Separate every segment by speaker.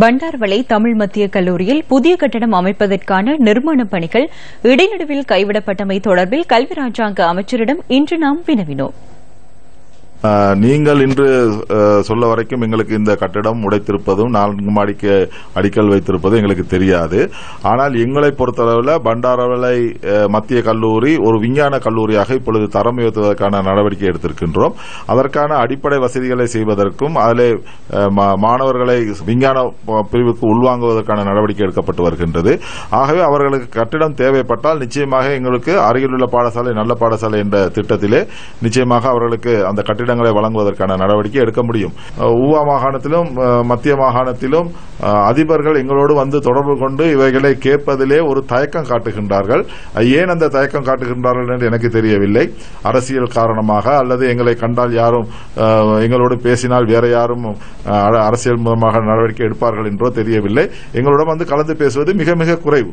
Speaker 1: பண்டார்வளை தமிழ் மத்திய கல்லூரியில் புதிய கட்டடம் அமைப்பதற்கான நிர்மாணப் பணிகள் இடைநடுவில் கைவிடப்பட்டமை தொடர்பில் கல்வி ராஜாங்க அமைச்சரிடம் இன்று நாம் வினவினோம்.
Speaker 2: நீங்கள் இன்று சொல்ல வரைக்கும் எங்களுக்கு இந்த கட்டிடம் உடைத்திருப்பதும் நான்கு மாடிக்கு அடிக்கல் வைத்திருப்பதும் எங்களுக்கு தெரியாது. ஆனால் எங்களை பொறுத்தளவில் பண்டாரவளை மத்திய கல்லூரி ஒரு விஞ்ஞான கல்லூரியாக இப்பொழுது தரம் உயர்த்துவதற்கான நடவடிக்கை எடுத்திருக்கின்றோம். அதற்கான அடிப்படை வசதிகளை செய்வதற்கும் அதிலே மா- மாணவர்களை விஞ்ஞான பிரிவுக்கு உள்வாங்குவதற்கான நடவடிக்கை எடுக்கப்பட்டு வருகின்றது. ஆகவே அவர்களுக்கு கட்டிடம் தேவைப்பட்டால் நிச்சயமாக எங்களுக்கு அருகிலுள்ள பாடசாலை நல்ல பாடசாலை என்ற திட்டத்திலே நிச்சயமாக அவர்களுக்கு அந்த கட்டிடங்களை வழங்குவதற்கான நடவடிக்கை எடுக்க முடியும். ஊவா மாகாணத்திலும் மத்திய மாகாணத்திலும் அதிபர்கள் எங்களோடு வந்து தொடர்பு கொண்டு இவைகளை கேட்பதிலே ஒரு தயக்கம் காட்டுகின்றார்கள். ஏன் அந்த தயக்கம் காட்டுகின்றார்கள் என்று எனக்கு தெரியவில்லை. அரசியல் காரணமாக அல்லது எங்களை கண்டால் யாரும் எங்களோடு பேசினால் வேற யாரும் அரசியல் மூலமாக நடவடிக்கை எடுப்பார்கள் என்றோ தெரியவில்லை. எங்களோட வந்து கலந்து பேசுவது மிக மிக குறைவு.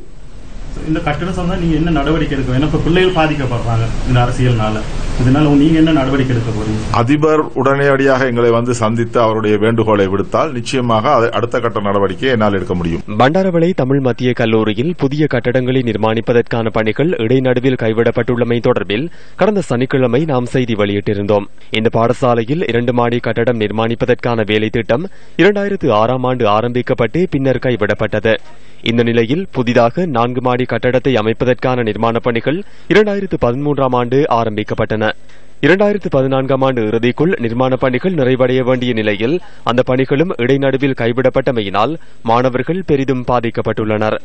Speaker 3: இந்த கட்டடம் சொன்னா நீங்க என்ன நடவடிக்கை எடுக்க ஏன்னா இப்ப பிள்ளைகள் பாதிக்கப்படுறாங்க இந்த அரசியல்னால. இதனால நீங்க என்ன நடவடிக்கை எடுக்க போறீங்க?
Speaker 2: அதிபர் உடனடியாக எங்களை வந்து சந்தித்து அவருடைய வேண்டுகோளை விடுத்தால் நிச்சயமாக அடுத்த கட்ட நடவடிக்கையை என்னால் எடுக்க முடியும்.
Speaker 4: பண்டாரவளை தமிழ் மத்திய கல்லூரியில் புதிய கட்டடங்களை நிர்மாணிப்பதற்கான பணிகள் இடைநடுவில் கைவிடப்பட்டுள்ளமை தொடர்பில் கடந்த சனிக்கிழமை நாம் செய்தி வெளியிட்டிருந்தோம். இந்த பாடசாலையில் இரண்டு மாடி கட்டடம் நிர்மாணிப்பதற்கான வேலை திட்டம் இரண்டாயிரத்து ஆறாம் ஆண்டு ஆரம்பிக்கப்பட்டு பின்னர் கைவிடப்பட்டது. இந்த நிலையில் புதிதாக நான்கு மாடி கட்டடத்தை அமைப்பதற்கான நிர்மாணப் பணிகள் இரண்டாயிரத்து பதிமூன்றாம் ஆண்டு ஆரம்பிக்கப்பட்டன. இரண்டாயிரத்து பதினான்காம் ஆண்டு இறுதிக்குள் நிர்மாணப் பணிகள் நிறைவடைய வேண்டிய நிலையில் அந்த பணிகளும் இடைநடுவில் கைவிடப்பட்டமையினால் மாணவர்கள் பெரிதும் பாதிக்கப்பட்டுள்ளனர்.